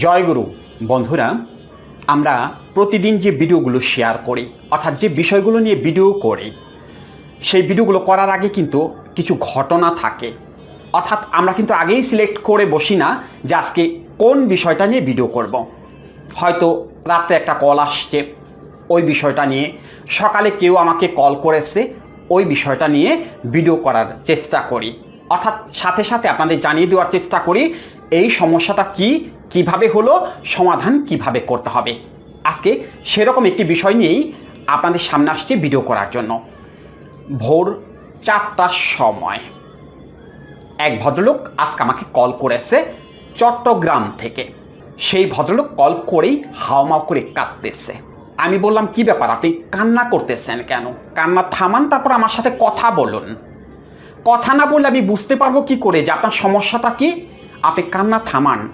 জয়গুরু বন্ধুরা, আমরা প্রতিদিন যে ভিডিওগুলো শেয়ার করি, অর্থাৎ যে বিষয়গুলো নিয়ে ভিডিও করি, সেই ভিডিওগুলো করার আগে কিন্তু কিছু ঘটনা থাকে। অর্থাৎ আমরা কিন্তু আগেই সিলেক্ট করে বসি না যে আজকে কোন বিষয়টা নিয়ে ভিডিও করব। হয়তো রাত্রে একটা কল আসছে, ওই বিষয়টা নিয়ে। সকালে কেউ আমাকে কল করেছে, ওই বিষয়টা নিয়ে ভিডিও করার চেষ্টা করি। অর্থাৎ সাথে সাথে আপনাদের জানিয়ে দেওয়ার চেষ্টা করি, এই সমস্যাটা কি কীভাবে হলো, সমাধান কীভাবে করতে হবে। আজকে সেরকম একটি বিষয় নিয়েই আপনাদের সামনে আসছে ভিডিও করার জন্য। ভোর চারটার সময়। এক ভদ্রলোক আজকে আমাকে কল করেছে চট্টগ্রাম থেকে। সেই ভদ্রলোক কল করেই হাওমাও করে কাঁদতেছে। আমি বললাম, কি ব্যাপার? আপনি কান্না করতেছেন কেন? কান্না থামান, তারপর আমার সাথে কথা বলুন। কথা না বললে আমি বুঝতে পারব কি করে যে আপনার সমস্যাটা কি? আপনি কান্না থামান।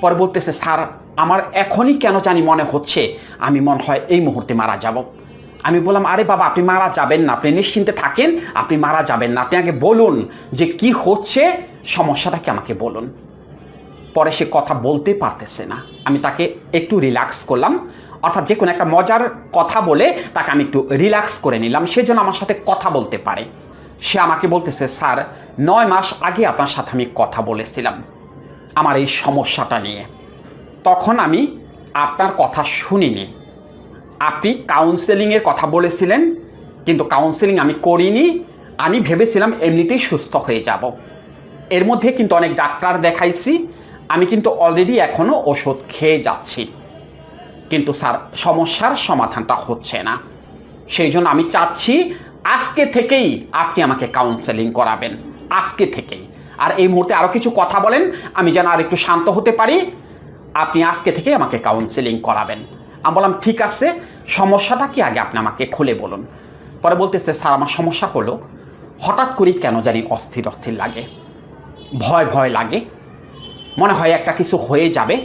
পরে বলতেছে, স্যার, আমার এখনই কেন জানি মনে হচ্ছে আমি মনে হয় এই মুহূর্তে মারা যাব। আমি বললাম, আরে বাবা, আপনি মারা যাবেন না, আপনি নিশ্চিন্তে থাকেন, আপনি মারা যাবেন না। আপনি আগে বলুন যে কি হচ্ছে, সমস্যাটা কি আমাকে বলুন। পরে সে কথা বলতে পারতেছে না। আমি তাকে একটু রিল্যাক্স করলাম, অর্থাৎ যে কোনো একটা মজার কথা বলে তাকে আমি একটু রিল্যাক্স করে নিলাম, সে যেন আমার সাথে কথা বলতে পারে। সে আমাকে বলতেছে, স্যার, নয় মাস আগে আপনার সাথে আমি কথা বলেছিলাম। আমার এই সমস্যাটা নিয়ে। তখন আমি আপনার কথা শুনিনি। আপনি কাউন্সেলিংয়ের কথা বলেছিলেন, কিন্তু কাউন্সেলিং আমি করিনি। আমি ভেবেছিলাম এমনিতেই সুস্থ হয়ে যাব। এর মধ্যে কিন্তু অনেক ডাক্তার দেখাইছি। আমি কিন্তু অলরেডি এখনও ওষুধ খেয়ে যাচ্ছি। কিন্তু স্যার, সমস্যার সমাধানটা হচ্ছে না। সেই জন্য আমি চাচ্ছি আজকে থেকেই আপনি আমাকে কাউন্সেলিং করাবেন। আজকে থেকেই। আর এই মুহূর্তে আরও কিছু কথা বলেন, আমি যেন আর একটু শান্ত হতে পারি। আপনি আজকে থেকে আমাকে কাউন্সেলিং করাবেন। আমি বললাম, ঠিক আছে, সমস্যাটা কি আগে আপনি আমাকে খুলে বলুন। পরে বলতেছে, স্যার, আমার সমস্যা হলো, হঠাৎ করেই কেন জানি অস্থির অস্থির লাগে, ভয় ভয় লাগে, মনে হয় একটা কিছু হয়ে যাবে।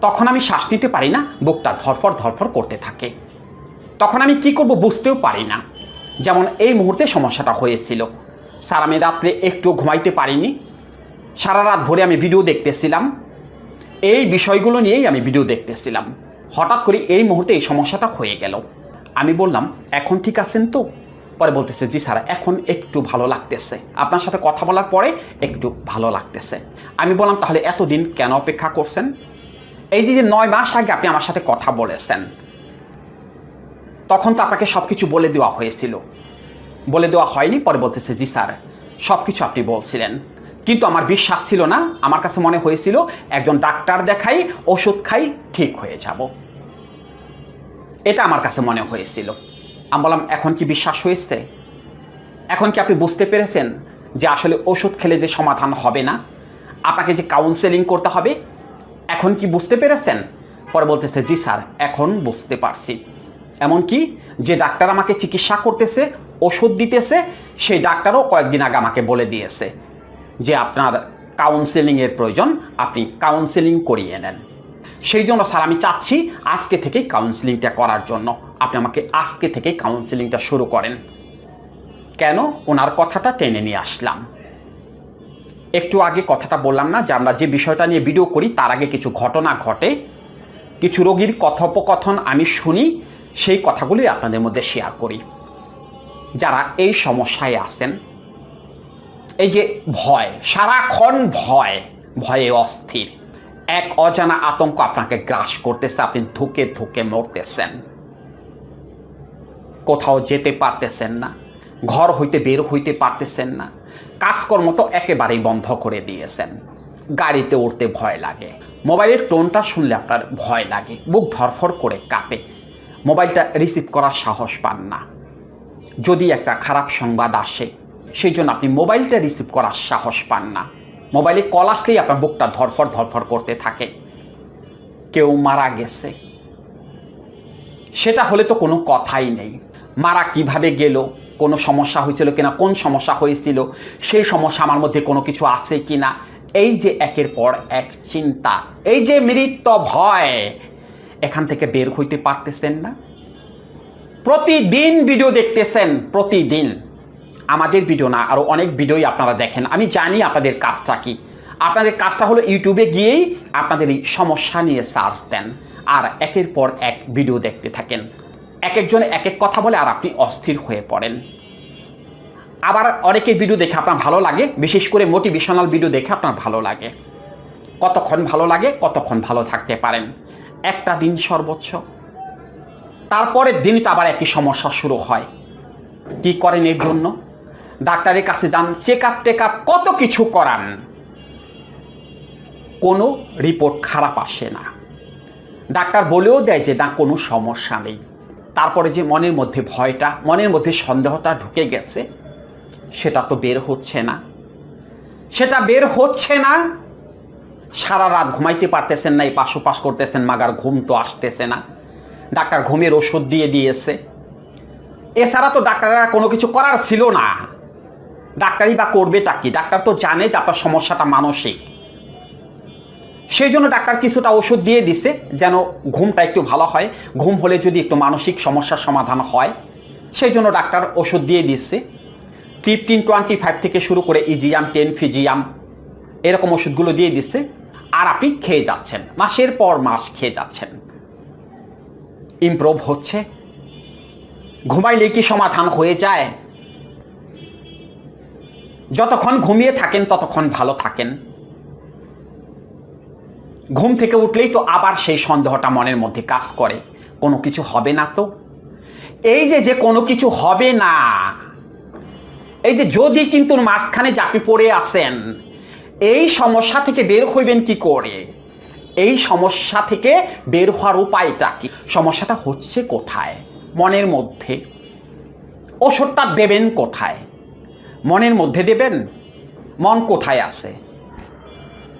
তখন আমি শ্বাস নিতে পারি না, বুকটা ধরফর ধরফর করতে থাকে। তখন আমি কি করব বুঝতেও পারি না। যেমন এই মুহূর্তে সমস্যাটা হয়েছিল। স্যার আমি রাত্রে একটু ঘুমাইতে পারিনি। সারা রাত ভরে আমি ভিডিও দেখতেছিলাম। এই বিষয়গুলো নিয়েই আমি ভিডিও দেখতেছিলাম। হঠাৎ করে এই মুহূর্তে এই সমস্যাটা হয়ে গেল। আমি বললাম, এখন ঠিক আছেন তো? পরে বলতেছে, জি স্যার, এখন একটু ভালো লাগতেছে। আপনার সাথে কথা বলার পরে একটু ভালো লাগতেছে। আমি বললাম, তাহলে এতদিন কেন অপেক্ষা করছেন? এই যে যে নয় মাস আগে আপনি আমার সাথে কথা বলেছেন, তখন তো আপনাকে সব কিছু বলে দেওয়া হয়েছিল। বলে দেওয়া হয়নি পরে বলতেছে জি স্যার। সব কিছু আপনি বলছিলেন। কিন্তু আমার বিশ্বাস ছিল না, আমার কাছে মনে হয়েছিল একজন ডাক্তার দেখাই, ওষুধ খাই, ঠিক হয়ে যাব। এটা আমার কাছে মনে হয়েছিল। আমি বললাম, এখন কি বিশ্বাস হয়েছে? এখন কি আপনি বুঝতে পেরেছেন যে আসলে ওষুধ খেলে যে সমাধান হবে না? আপনাকে যে কাউন্সেলিং করতে হবে, এখন কি বুঝতে পেরেছেন? পরে বলতেছে জি স্যার, এখন বুঝতে পারছি। এমনকি যে ডাক্তার আমাকে চিকিৎসা করতেছে ওষুধ দিতেছে, সেই ডাক্তারও কয়েকদিন আগে আমাকে বলে দিয়েছে যে আপনার কাউন্সেলিংয়ের প্রয়োজন, আপনি কাউন্সেলিং করিয়ে নেন। সেই জন্য স্যার আমি চাচ্ছি আজকে থেকেই কাউন্সেলিংটা করার জন্য। আপনি আমাকে আজকে থেকেই কাউন্সেলিংটা শুরু করেন। কেন? ওনার কথাটা টেনে নিয়ে আসলাম। একটু আগে কথাটা বললাম না যে আমরা যে বিষয়টা নিয়ে ভিডিও করি, তার আগে কিছু ঘটনা ঘটে। কিছু রোগীর কথোপকথন আমি শুনি, সেই কথাগুলি আপনাদের মধ্যে শেয়ার করি। যারা এই সমস্যায় আছেন, এই যে ভয়, সারাক্ষণ ভয়, ভয়ে অস্থির। এক অজানা আতঙ্ক আপনাকে গ্রাস করতেছে, আপনি ধুকে ধুকে মরতেছেন। কোথাও যেতে পারতেছেন না, ঘর হইতে বের হইতে পারতেছেন না, কাজকর্ম তো একেবারেই বন্ধ করে দিয়েছেন। গাড়িতে উঠতে ভয় লাগে, মোবাইলের টোনটা শুনলে আপনার ভয় লাগে, বুক ধরফর করে কাঁপে। মোবাইলটা রিসিভ করার সাহস পান না। যদি একটা খারাপ সংবাদ আসে, সেই জন্য আপনি মোবাইলটা রিসিভ করার সাহস পান না। মোবাইলে কল আসলেই আপনার বুকটা ধরফর ধরফর করতে থাকে। কেউ মারা গেছে। সেটা হলে তো কোনো কথাই নেই। মারা কীভাবে গেল? কোনো সমস্যা হয়েছিল কিনা? কোন সমস্যা হয়েছিল? সেই সমস্যা আমার মধ্যে কোনো কিছু আছে কিনা? এই যে একের পর এক চিন্তা, এই যে মৃত্যু ভয়, এখান থেকে বের হইতে পারতেছেন না? প্রতিদিন ভিডিও দেখতেছেন, প্রতিদিন। আমাদের ভিডিও না আরও অনেক ভিডিওই আপনারা দেখেন। আমি জানি আপনাদের কাজটা কি। আপনাদের কাজটা হলো ইউটিউবে গিয়েই আপনাদের এই সমস্যা নিয়ে সার্চ দেন আর একের পর এক ভিডিও দেখতে থাকেন। এক একজন এক এক কথা বলে আর আপনি অস্থির হয়ে পড়েন। আবার অনেকের ভিডিও দেখে আপনার ভালো লাগে, বিশেষ করে মোটিভেশনাল ভিডিও দেখে আপনার ভালো লাগে। কতক্ষণ ভালো লাগে, কতক্ষণ ভালো থাকতে পারেন। একটা দিন সর্বোচ্চ। তারপরের দিনই আবার একই সমস্যা শুরু হয়। কি করেন এর জন্য? ডাক্তারের কাছে যান চেক আপ টেক আপ কত কিছু করান। কোনো রিপোর্ট খারাপ আসে না। ডাক্তার বলেও দেয় যে, না, কোনো সমস্যা নেই। তারপরে যে মনের মধ্যে ভয়টা, মনের মধ্যে সন্দেহটা ঢুকে গেছে, সেটা তো বের হচ্ছে না। সেটা বের হচ্ছে না। সারা রাত ঘুমাইতে পারতেছেন না, এই পাশ পাশ করতেছেন, মাগার ঘুম তো আসতেছে না। ডাক্তার ঘুমের ওষুধ দিয়ে দিয়েছে। এছাড়া তো ডাক্তাররা কোনো কিছু করার ছিল না। ডাক্তারই বা করবেটা কি? ডাক্তার তো জানে যে আপনার সমস্যাটা মানসিক। সেই জন্য ডাক্তার কিছুটা ওষুধ দিয়ে দিছে যেন ঘুমটা একটু ভালো হয়। ঘুম হলে যদি একটু মানসিক সমস্যার সমাধান হয়, সেই জন্য ডাক্তার ওষুধ দিয়ে দিচ্ছে ফিফটিন টোয়েন্টি ফাইভ থেকে শুরু করে ইজিয়াম, টেন ফিজিয়াম এরকম ওষুধগুলো দিয়ে দিচ্ছে আর আপনি খেয়ে যাচ্ছেন, মাসের পর মাস খেয়ে যাচ্ছেন। ইমপ্রুভ হচ্ছে। ঘুমাইলে কি সমাধান হয়ে যায়? যতক্ষণ ঘুমিয়ে থাকেন, ততক্ষণ ভালো থাকেন। ঘুম থেকে উঠলেই তো আবার সেই সন্দেহটা মনের মধ্যে কাজ করে। কোনো কিছু হবে না তো। এই যে যে কোনো কিছু হবে না। এই যে, যদি কিন্তু মাঝখানে আপনি পড়ে আসেন এই সমস্যা থেকে বের হইবেন কি করে? এই সমস্যা থেকে বের হওয়ার উপায়টা কি? সমস্যাটা হচ্ছে কোথায়? মনের মধ্যে। ওষুধটা দেবেন কোথায়? মনের মধ্যে দেবেন? মন কোথায় আছে?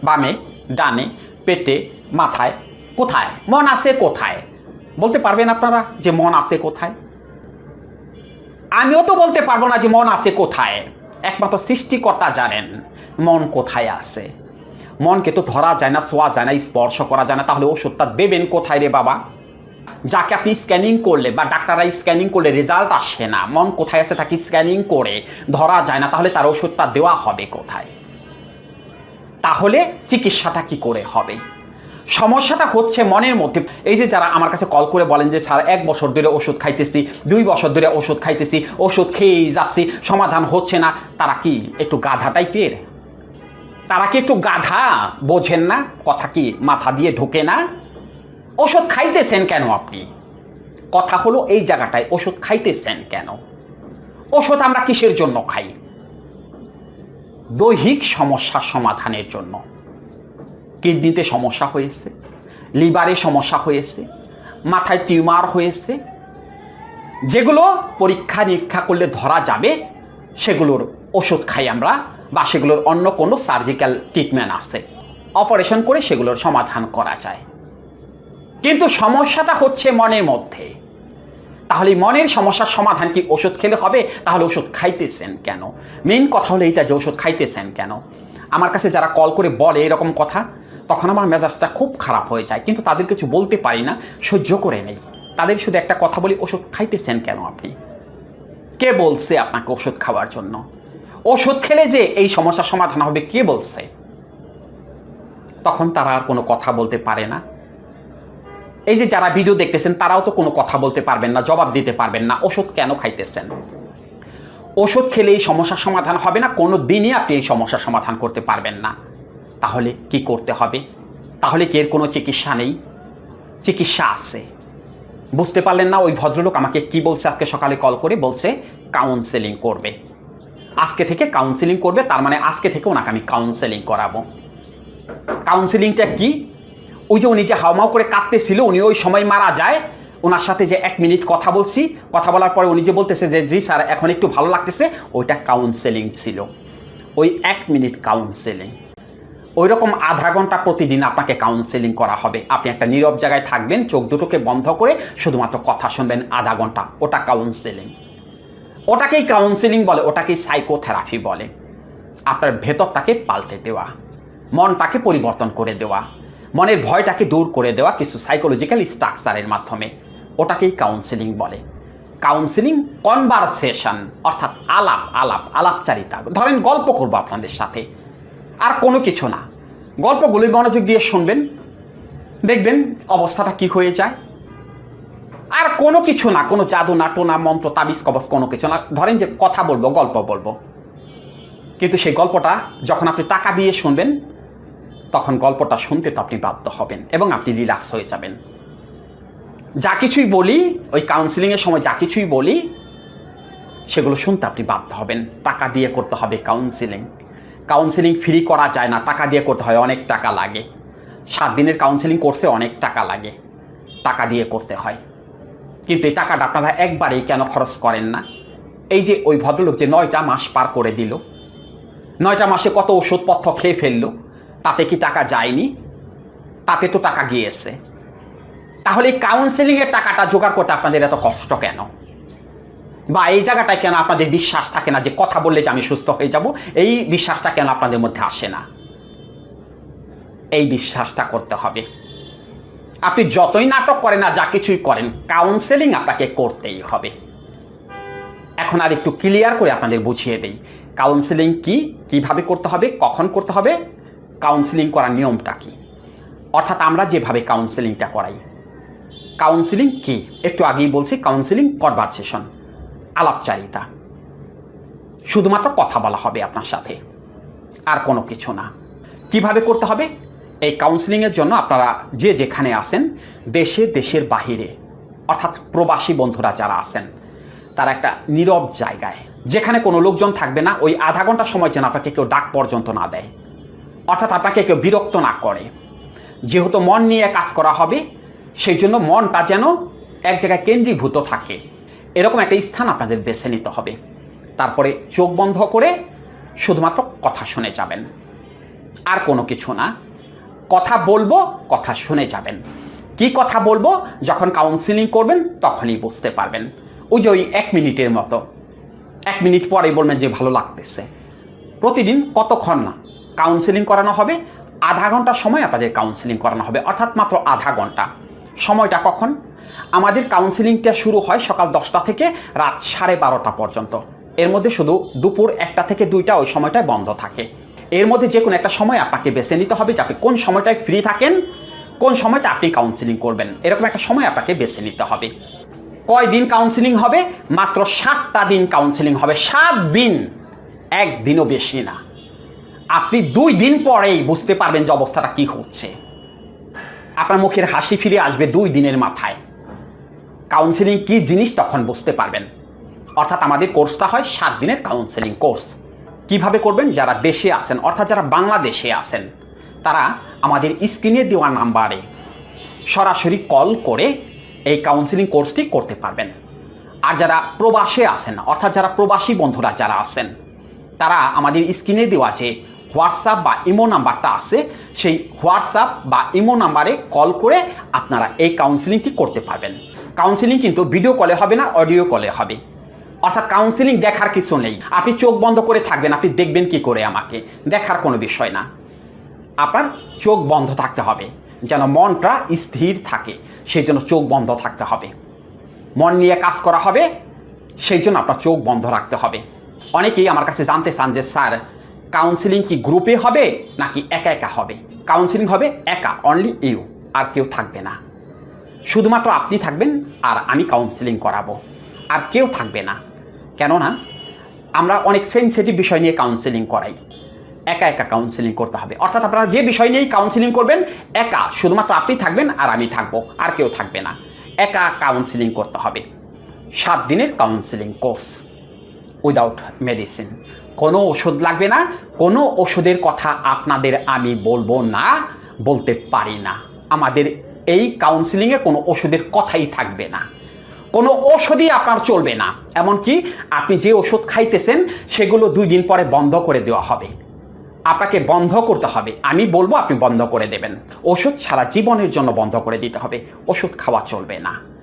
বামে, ডানে, পেটে, মাথায় কোথায়? মন আছে কোথায়? বলতে পারবেন আপনারা যে মন আছে কোথায়? আমিও তো বলতে পারব না যে মন আছে কোথায়। একমাত্র সৃষ্টিকর্তা জানেন মন কোথায় আছে। মনকে তো ধরা যায় না ছোঁয়া যায় না, স্পর্শ করা যায় না, তাহলে ওষুধটা দেবেন কোথায় রে বাবা? যাকে আপনি স্ক্যানিং করলে বা ডাক্তাররা স্ক্যানিং করলে রেজাল্ট আসে না, মন কোথায় আছে তাকে স্ক্যানিং করে ধরা যায় না, তাহলে তার ওষুধটা দেওয়া হবে কোথায়? তাহলে চিকিৎসাটা কি করে হবে? সমস্যাটা হচ্ছে মনের মধ্যে। এই যে যারা আমার কাছে কল করে বলেন যে, স্যার, এক বছর ধরে ওষুধ খাইতেছি, দুই বছর ধরে ওষুধ খাইতেছি, ওষুধ খেয়েই যাচ্ছি, সমাধান হচ্ছে না, তারা কি একটু গাধা টাইপের তারা কি একটু গাধা? বোঝেন না? কথা কি মাথা দিয়ে ঢোকে না? ওষুধ খাইতেছেন কেন আপনি? কথা হলো এই জায়গাটায় ওষুধ খাইতেছেন কেন? ওষুধ আমরা কিসের জন্য খাই? দৈহিক সমস্যা সমাধানের জন্য। কিডনিতে সমস্যা হয়েছে, লিভারে সমস্যা হয়েছে, মাথায় টিউমার হয়েছে। যেগুলো পরীক্ষা নিরীক্ষা করলে ধরা যাবে, সেগুলোর ওষুধ খাই আমরা বা সেগুলোর অন্য কোনো সার্জিক্যাল ট্রিটমেন্ট আছে। অপারেশন করে সেগুলোর সমাধান করা যায়। কিন্তু সমস্যাটা হচ্ছে মনের মধ্যে। তাহলে মনের সমস্যার সমাধান কি ওষুধ খেলে হবে? তাহলে ওষুধ খাইতেছেন কেন? মেন কথা হলো এইটা যে ওষুধ খাইতেছেন কেন? আমার কাছে যারা কল করে বলে এরকম কথা, তখন আমার মেজাজটা খুব খারাপ হয়ে যায়। কিন্তু তাদের কিছু বলতে পারি না, সহ্য করে নেই। তাদের শুধু একটা কথা বলি, ওষুধ খাইতেছেন কেন আপনি? কে বলছে আপনাকে ওষুধ খাওয়ার জন্য? ওষুধ খেলে যে এই সমস্যার সমাধান হবে, কে বলছে? তখন তারা আর কোনো কথা বলতে পারে না। এই যে যারা ভিডিও দেখতেছেন, তারাও তো কোনো কথা বলতে পারবেন না, জবাব দিতে পারবেন না, ওষুধ কেন খাইতেছেন? ওষুধ খেলে এই সমস্যার সমাধান হবে না, কোনো দিনই আপনি এই সমস্যার সমাধান করতে পারবেন না। তাহলে কি করতে হবে? তাহলে কি এর কোনো চিকিৎসা নেই? চিকিৎসা আছে। বুঝতে পারলেন না ওই ভদ্রলোক আমাকে কি বলছে? আজকে সকালে কল করে বলছে কাউন্সেলিং করবে। আজকে থেকে কাউন্সেলিং করবে, তার মানে আজকে থেকে ওনাকে আমি কাউন্সেলিং করাবো। কাউন্সেলিংটা কি? ওই যে উনি যে হাওমাও করে কাঁদতেছিল, উনি ওই সময় মারা যায়। ওনার সাথে যে এক মিনিট কথা বলছি, কথা বলার পরে উনি যে বলতেছে যে, জি স্যার, এখন একটু ভালো লাগতেছে, ওইটা কাউন্সেলিং ছিল। ওই এক মিনিট কাউন্সেলিং ওই রকম আধা ঘণ্টা প্রতিদিন আপনাকে কাউন্সেলিং করা হবে। আপনি একটা নীরব জায়গায় থাকবেন, চোখ দুটোকে বন্ধ করে শুধুমাত্র কথা শুনবেন আধা ঘণ্টা। ওটা কাউন্সেলিং ওটাকেই কাউন্সেলিং বলে, ওটাকেই সাইকোথেরাপি বলে। আপনার ভেতরটাকে পাল্টে দেওয়া মনটাকে পরিবর্তন করে দেওয়া, মনের ভয়টাকে দূর করে দেওয়া কিছু সাইকোলজিক্যাল স্ট্রাকচারের মাধ্যমে, ওটাকেই কাউন্সেলিং বলে। কাউন্সেলিং কনভারসেশন অর্থাৎ আলাপ আলাপ, আলাপচারিতা। ধরেন গল্প করব আপনাদের সাথে, আর কোনো কিছু না। গল্পগুলি মনোযোগ দিয়ে শুনবেন, দেখবেন অবস্থাটা কি হয়ে যায়। কোনো কিছু না, কোনো জাদু না টোনা মন্ত্র, তাবিজ, কবচ, কোনো কিছু না। ধরেন যে কথা বলব, গল্প বলব। কিন্তু সেই গল্পটা যখন আপনি টাকা দিয়ে শুনবেন, তখন গল্পটা শুনতে তো আপনি বাধ্য হবেন এবং আপনি রিল্যাক্স হয়ে যাবেন। যা কিছুই বলি, ওই কাউন্সিলিংয়ের সময় যা কিছুই বলি, সেগুলো শুনতে আপনি বাধ্য হবেন। টাকা দিয়ে করতে হবে কাউন্সিলিং কাউন্সিলিং ফ্রি করা যায় না, টাকা দিয়ে করতে হয়, অনেক টাকা লাগে। সাত দিনের কাউন্সিলিং কোর্সে অনেক টাকা লাগে, টাকা দিয়ে করতে হয়। কিন্তু এই টাকাটা আপনারা একবারেই কেন খরচ করেন না? এই যে ওই ভদ্রলোক যে নয়টা মাস পার করে দিল, নয়টা মাসে কত ওষুধপত্র খেয়ে ফেলল, তাতে কি টাকা যায়নি? তাতে তো টাকা গিয়েছে। তাহলে এই কাউন্সেলিংয়ের টাকাটা জোগাড় করতে আপনাদের এত কষ্ট কেন? বা এই জায়গাটায় কেন আপনাদের বিশ্বাস থাকে না যে কথা বললে যে আমি সুস্থ হয়ে যাব? এই বিশ্বাসটা কেন আপনাদের মধ্যে আসে না? এই বিশ্বাসটা করতে হবে। আপনি যতই নাটক করেন আর যা কিছুই করেন কাউন্সেলিং আপনাকে করতেই হবে। এখন আর একটু ক্লিয়ার করে আপনাদের বুঝিয়ে দেই। কাউন্সেলিং কি? কীভাবে করতে হবে? কখন করতে হবে? কাউন্সেলিং করার নিয়মটা কি? অর্থাৎ আমরা যেভাবে কাউন্সেলিংটা করাই। কাউন্সিলিং কি? একটু আগেই বলছি কাউন্সিলিং কনভারসেশন আলাপচারিতা। শুধুমাত্র কথা বলা হবে আপনার সাথে। আর কোনো কিছু না। কীভাবে করতে হবে? এই কাউন্সিলিংয়ের জন্য আপনারা যে যেখানে আসেন দেশে, দেশের বাহিরে, অর্থাৎ প্রবাসী বন্ধুরা যারা আছেন, তারা একটা নীরব জায়গায়, যেখানে কোনো লোকজন থাকবে না, ওই আধা ঘণ্টা সময় যেন আপনাকে কেউ ডাক পর্যন্ত না দেয়, অর্থাৎ আপনাকে কেউ বিরক্ত না করে। যেহেতু মন নিয়ে কাজ করা হবে, সেই জন্য মনটা যেন এক জায়গায় কেন্দ্রীভূত থাকে। এরকম একটা স্থান আপনাদের বেছে নিতে হবে। তারপরে চোখ বন্ধ করে শুধুমাত্র কথা শুনে যাবেন। আর কোনো কিছু না। কথা বলব, কথা শুনে যাবেন। কি কথা বলব? যখন কাউন্সিলিং করবেন, তখনই বুঝতে পারবেন। ওই যে ওই এক মিনিটের মতো। এক মিনিট পরেই বলবেন যে ভালো লাগতেছে। প্রতিদিন কতক্ষণ না কাউন্সিলিং করানো হবে? আধা ঘণ্টা সময় আপনাদের কাউন্সিলিং করানো হবে। অর্থাৎ মাত্র আধা ঘণ্টা। সময়টা কখন? আমাদের কাউন্সিলিংটা শুরু হয় সকাল দশটা থেকে রাত সাড়ে বারোটা পর্যন্ত। এর মধ্যে শুধু দুপুর একটা থেকে দুইটা ওই সময়টায় বন্ধ থাকে। এর মধ্যে যে কোনো একটা সময় আপনাকে বেছে নিতে হবে যে আপনি কোন সময়টায় ফ্রি থাকেন, কোন সময়টা আপনি কাউন্সিলিং করবেন। এরকম একটা সময় আপনাকে বেছে নিতে হবে। কয় দিন কাউন্সিলিং হবে? মাত্র সাতটা দিন কাউন্সিলিং হবে। সাত দিন, একদিনও বেশি না। আপনি দুই দিন পরেই বুঝতে পারবেন যে অবস্থাটা কি হচ্ছে। আপনার মুখের হাসি ফিরে আসবে দুই দিনের মাথায়। কাউন্সিলিং কি জিনিস তখন বুঝতে পারবেন। অর্থাৎ আমাদের কোর্সটা হয় সাত দিনের কাউন্সিলিং কোর্স কীভাবে করবেন? যারা দেশে আছেন, অর্থাৎ যারা বাংলাদেশে আছেন, তারা আমাদের স্ক্রিনে দেওয়া নাম্বারে সরাসরি কল করে এই কাউন্সিলিং কোর্সটি করতে পারবেন। আর যারা প্রবাসে আছেন, অর্থাৎ যারা প্রবাসী বন্ধুরা যারা আছেন, তারা আমাদের স্ক্রিনে দেওয়া যে হোয়াটসঅ্যাপ বা ইমো নাম্বারটা আছে, সেই হোয়াটসঅ্যাপ বা ইমো নাম্বারে কল করে আপনারা এই কাউন্সিলিংটি করতে পারবেন। কাউন্সিলিং কিন্তু ভিডিও কলে হবে না অডিও কলে হবে। অর্থাৎ কাউন্সিলিং দেখার কিছু নেই। আপনি চোখ বন্ধ করে থাকবেন, আপনি দেখবেন কি করে আমাকে। দেখার কোনো বিষয় না। আপনার চোখ বন্ধ থাকতে হবে, যেন মনটা স্থির থাকে, সেই জন্য চোখ বন্ধ থাকতে হবে। মন নিয়ে কাজ করা হবে, সেই জন্য আপনার চোখ বন্ধ রাখতে হবে। অনেকেই আমার কাছে জানতে চান যে, স্যার কাউন্সিলিং কি গ্রুপে হবে, নাকি একা একা হবে? কাউন্সিলিং হবে একা অনলি ইউ আর কেউ থাকবে না। শুধুমাত্র আপনি থাকবেন, আর আমি কাউন্সিলিং করাবো, আর কেউ থাকবে না। কেননা, আমরা অনেক সেন্সিটিভ বিষয় নিয়ে কাউন্সিলিং করাই। একা একা কাউন্সিলিং করতে হবে। অর্থাৎ আপনারা যে বিষয় নিয়েই কাউন্সিলিং করবেন, একা, শুধুমাত্র আপনি থাকবেন আর আমি থাকব, আর কেউ থাকবে না। একা কাউন্সিলিং করতে হবে। সাত দিনের কাউন্সিলিং কোর্স উইদাউট মেডিসিন কোনো ওষুধ লাগবে না, কোনো ওষুধের কথা আপনাদের আমি বলব না, বলতে পারি না। আমাদের এই কাউন্সিলিংয়ে কোনো ওষুধের কথাই থাকবে না। কোনো ওষুধই আপনার চলবে না। এমনকি আপনি যে ওষুধ খাইতেছেন, সেগুলো দুই দিন পরে বন্ধ করে দেওয়া হবে। আপনাকে বন্ধ করতে হবে। আমি বলব আপনি বন্ধ করে দেবেন। ওষুধ ছাড়া জীবনের জন্য বন্ধ করে দিতে হবে। ওষুধ খাওয়া চলবে না।